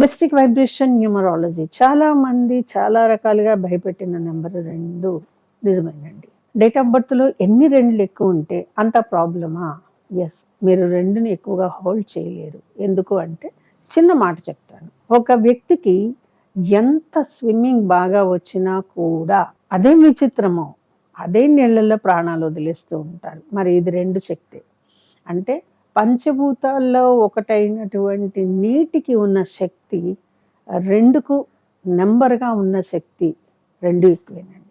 Mystic vibration numerology చాలా మంది చాలా రకాలుగా భయపెట్టిన నెంబర్ రెండు నిజమేనండి. డేట్ ఆఫ్ బర్త్లో ఎన్ని రెండులు ఎక్కువ ఉంటే అంత ప్రాబ్లమా ఎస్ మీరు రెండుని ఎక్కువగా హోల్డ్ చేయలేరు. ఎందుకు అంటే చిన్న మాట చెప్తాను. ఒక వ్యక్తికి ఎంత స్విమ్మింగ్ బాగా వచ్చినా కూడా అదే విచిత్రమో. అదే నీళ్ళల్లో ప్రాణాలు వదిలేస్తూ ఉంటారు. మరి ఇది రెండు శక్తి. అంటే పంచభూతాల్లో ఒకటైనటువంటి నీటికి ఉన్న శక్తి రెండుకు నెంబర్గా ఉన్న శక్తి రెండు ఎక్కువేనండి.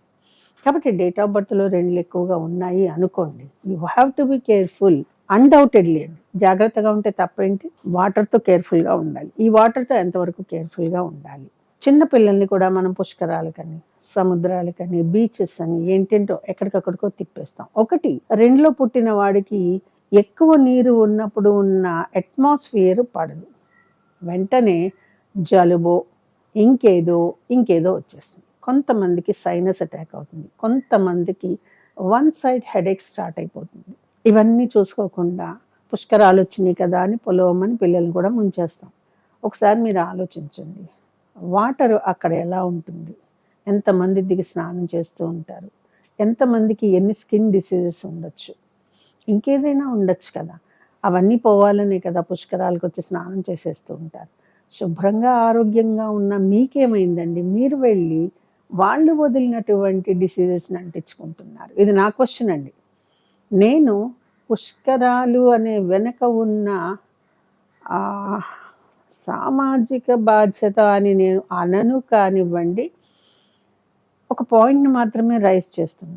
కాబట్టి డేట్ ఆఫ్ బర్త్లో రెండు ఎక్కువగా ఉన్నాయి అనుకోండి. You have to be careful undoubtedly అండి. జాగ్రత్తగా ఉంటే తప్పేంటి? వాటర్తో కేర్ఫుల్గా ఉండాలి. ఈ వాటర్తో ఎంతవరకు కేర్ఫుల్గా ఉండాలి? చిన్న పిల్లల్ని కూడా మనం పుష్కరాలకని సముద్రాలకని బీచెస్ అని ఏంటేంటో ఎక్కడికక్కడికో తిప్పేస్తాం. ఒకటి రెండులో పుట్టిన వాడికి ఎక్కువ నీరు ఉన్నప్పుడు ఉన్న అట్మాస్ఫియర్ పడదు. వెంటనే జలుబో ఇంకేదో ఇంకేదో వచ్చేస్తుంది. కొంతమందికి సైనస్ అటాక్ అవుతుంది. కొంతమందికి వన్ సైడ్ హెడేక్ స్టార్ట్ అయిపోతుంది. ఇవన్నీ చూసుకోకుండా పుష్కరాలు వచ్చినాయి కదా అని పొలవమని పిల్లల్ని కూడా ముంచేస్తాం. ఒకసారి మీరు ఆలోచించండి. వాటర్ అక్కడ ఎలా ఉంటుంది? ఎంతమంది దిగి స్నానం చేస్తూ ఉంటారు? ఎంతమందికి ఎన్ని స్కిన్ డిసీజెస్ ఉండొచ్చు? ఇంకేదైనా ఉండొచ్చు కదా. అవన్నీ పోవాలనే కదా పుష్కరాలకు వచ్చి స్నానం చేసేస్తూ ఉంటారు. శుభ్రంగా ఆరోగ్యంగా ఉన్న మీకేమైందండి? మీరు వెళ్ళి వాళ్ళు వదిలినటువంటి డిసీజెస్ని అంటించుకుంటున్నారు. ఇది నా క్వశ్చన్ అండి. నేను పుష్కరాలు అనే వెనక ఉన్న సామాజిక బాధ్యత అని నేను అనను కానివ్వండి ఒక పాయింట్ని మాత్రమే రైస్ చేస్తున్నాను.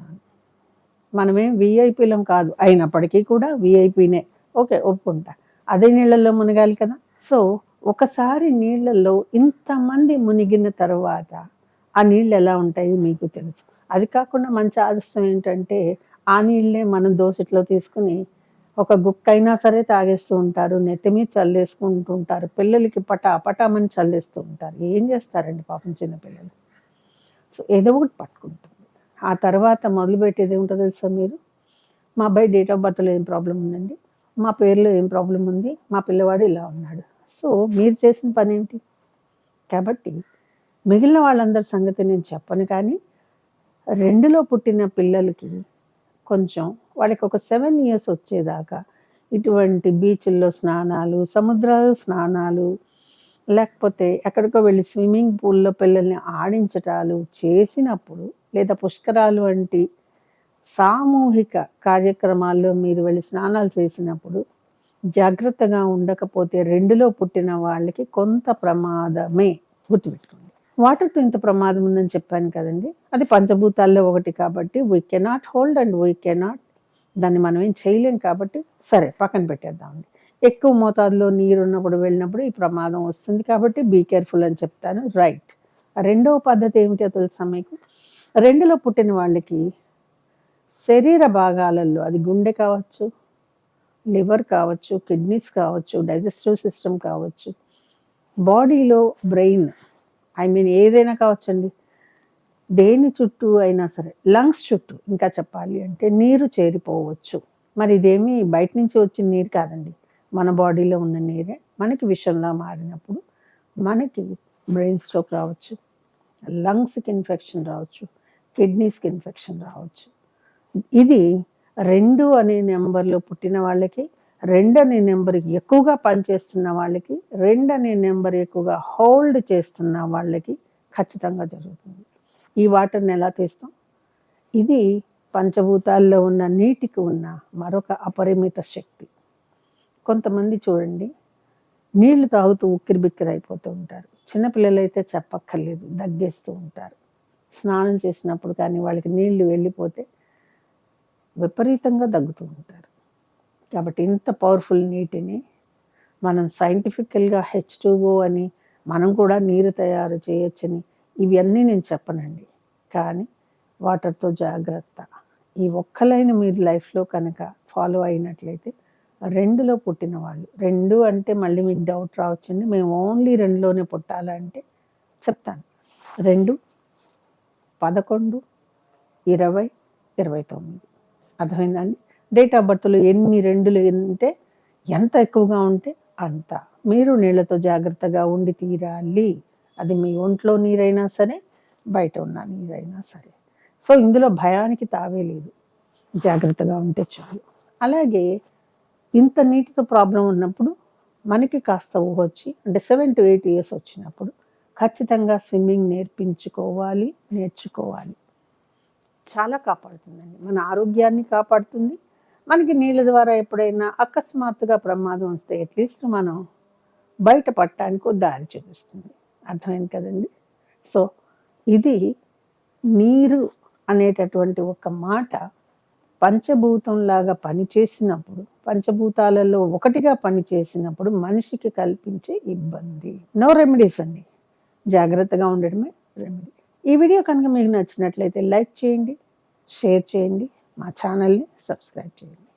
మనమేం విఐపీలం కాదు. అయినప్పటికీ కూడా విఐపీనే ఓకే ఒప్పుకుంటా. అదే నీళ్ళల్లో మునగాలి కదా? సో ఒకసారి నీళ్ళల్లో ఇంతమంది మునిగిన తర్వాత ఆ నీళ్ళు ఎలా ఉంటాయి మీకు తెలుసు. అది కాకుండా మంచి ఆదర్శం ఏంటంటే ఆ నీళ్ళే మనం దోసెట్లో తీసుకుని ఒక గుక్కైనా సరే తాగేస్తూ ఉంటారు. నెత్తిమీ చల్లేసుకుంటూ ఉంటారు. పిల్లలకి పటా పటామని చల్లేస్తూ ఉంటారు. ఏం చేస్తారండి పాపం చిన్నపిల్లలు? సో ఏదో ఒకటి పట్టుకుంటారు ఆ తర్వాత మొదలుపెట్టేది ఏమిటో తెలుసా మీరు? మా అబ్బాయి డేట్ ఆఫ్ బర్త్లో ఏం ప్రాబ్లం ఉందండి? మా పేరులో ఏం ప్రాబ్లం ఉంది? మా పిల్లవాడు ఇలా ఉన్నాడు. సో మీరు చేసిన పని ఏంటి? కాబట్టి మిగిలిన వాళ్ళందరి సంగతి నేను చెప్పను కానీ రెండులో పుట్టిన పిల్లలకి కొంచెం వాళ్ళకి ఒక సెవెన్ ఇయర్స్ వచ్చేదాకా ఇటువంటి బీచ్ల్లో స్నానాలు సముద్రాలు స్నానాలు లేకపోతే ఎక్కడికో వెళ్ళి స్విమ్మింగ్ పూల్లో పిల్లల్ని ఆడించటాలు చేసినప్పుడు లేదా పుష్కరాలు వంటి సామూహిక కార్యక్రమాల్లో మీరు వెళ్ళి స్నానాలు చేసినప్పుడు జాగ్రత్తగా ఉండకపోతే రెండులో పుట్టిన వాళ్ళకి కొంత ప్రమాదమే గుర్తుపెట్టుకోండి. వాటర్తో ఇంత ప్రమాదం ఉందని చెప్పాను కదండి. అది పంచభూతాల్లో ఒకటి కాబట్టి we cannot hold and we cannot దాన్ని మనం ఏం చేయలేం కాబట్టి సరే పక్కన పెట్టేద్దామండి. ఎక్కువ మోతాదులో నీరు ఉన్నప్పుడు వెళ్ళినప్పుడు ఈ ప్రమాదం వస్తుంది. కాబట్టి బీ కేర్ఫుల్ అని చెప్తాను. రైట్ రెండవ పద్ధతి ఏమిటో తెలుసా మీకు? రెండులో పుట్టిన వాళ్ళకి శరీర భాగాలలో అది గుండె కావచ్చు లివర్ కావచ్చు కిడ్నీస్ కావచ్చు డైజెస్టివ్ సిస్టమ్ కావచ్చు బాడీలో బ్రెయిన్ ఐ మీన్ ఏదైనా కావచ్చండి దేని చుట్టూ అయినా సరే లంగ్స్ చుట్టూ ఇంకా చెప్పాలి అంటే నీరు చేరిపోవచ్చు. మరి ఇదేమి బయట నుంచి వచ్చిన నీరు కాదండి. మన బాడీలో ఉన్న నీరే మనకి విషంలా మారినప్పుడు మనకి బ్రెయిన్ స్ట్రోక్ రావచ్చు లంగ్స్కి ఇన్ఫెక్షన్ రావచ్చు కిడ్నీస్కి ఇన్ఫెక్షన్ రావచ్చు. ఇది రెండు అనే నెంబర్లో పుట్టిన వాళ్ళకి రెండు అనే నెంబర్ ఎక్కువగా పనిచేస్తున్న వాళ్ళకి రెండు అనే నెంబర్ ఎక్కువగా హోల్డ్ చేస్తున్న వాళ్ళకి ఖచ్చితంగా జరుగుతుంది. ఈ వాటర్ని ఎలా తీస్తాం? ఇది పంచభూతాల్లో ఉన్న నీటికి ఉన్న మరొక అపరిమిత శక్తి. కొంతమంది చూడండి నీళ్ళు తాగుతూ ఉక్కిరి బిక్కిరి అయిపోతూ ఉంటారు. చిన్నపిల్లలు అయితే చెప్పక్కర్లేదు దగ్గేస్తూ ఉంటారు. స్నానం చేసినప్పుడు కానీ వాళ్ళకి నీళ్ళు వెళ్ళిపోతే విపరీతంగా దగ్గుతూ ఉంటారు. కాబట్టి ఇంత పవర్ఫుల్ నీటిని మనం సైంటిఫికల్గా హెచ్ అని మనం కూడా నీరు తయారు చేయొచ్చని ఇవన్నీ నేను చెప్పనండి. కానీ వాటర్తో జాగ్రత్త. ఈ ఒక్కలైన మీరు లైఫ్లో కనుక ఫాలో అయినట్లయితే రెండులో పుట్టిన వాళ్ళు. రెండు అంటే మళ్ళీ మీకు డౌట్ రావచ్చండి. మేము ఓన్లీ రెండులోనే పుట్టాలంటే చెప్తాను. రెండు పదకొండు ఇరవై ఇరవై తొమ్మిది. అర్థమైందండి? డేట్ ఆఫ్ బర్త్లో ఎన్ని రెండులు ఉంటే ఎంత ఎక్కువగా ఉంటే అంత. మీరు నీళ్ళతో జాగ్రత్తగా ఉండి తీరాలి. అది మీ ఒంట్లో నీరైనా సరే బయట ఉన్న నీరైనా సరే. సో ఇందులో భయానికి తావే లేదు. జాగ్రత్తగా ఉంటే చాలు. అలాగే ఇంత నీటితో ప్రాబ్లం ఉన్నప్పుడు మనకి కాస్త ఊహ వచ్చి అంటే సెవెన్ టు ఎయిట్ ఇయర్స్ వచ్చినప్పుడు ఖచ్చితంగా స్విమ్మింగ్ నేర్పించుకోవాలి నేర్చుకోవాలి. చాలా కాపాడుతుందండి. మన ఆరోగ్యాన్ని కాపాడుతుంది. మనకి నీళ్ళ ద్వారా ఎప్పుడైనా అకస్మాత్తుగా ప్రమాదం వస్తే అట్లీస్ట్ మనం బయట ఒక దారి చూపిస్తుంది. అర్థమైంది కదండి? సో ఇది నీరు అనేటటువంటి ఒక మాట పంచభూతంలాగా పనిచేసినప్పుడు పంచభూతాలలో ఒకటిగా పనిచేసినప్పుడు మనిషికి కల్పించే ఇబ్బంది. నో రెమెడీస్ అండి. జాగ్రత్తగా ఉండడమే రెమెడీ ఈ వీడియో కనుక మీకు నచ్చినట్లయితే లైక్ చేయండి షేర్ చేయండి మా ఛానల్ని సబ్స్క్రైబ్ చేయండి.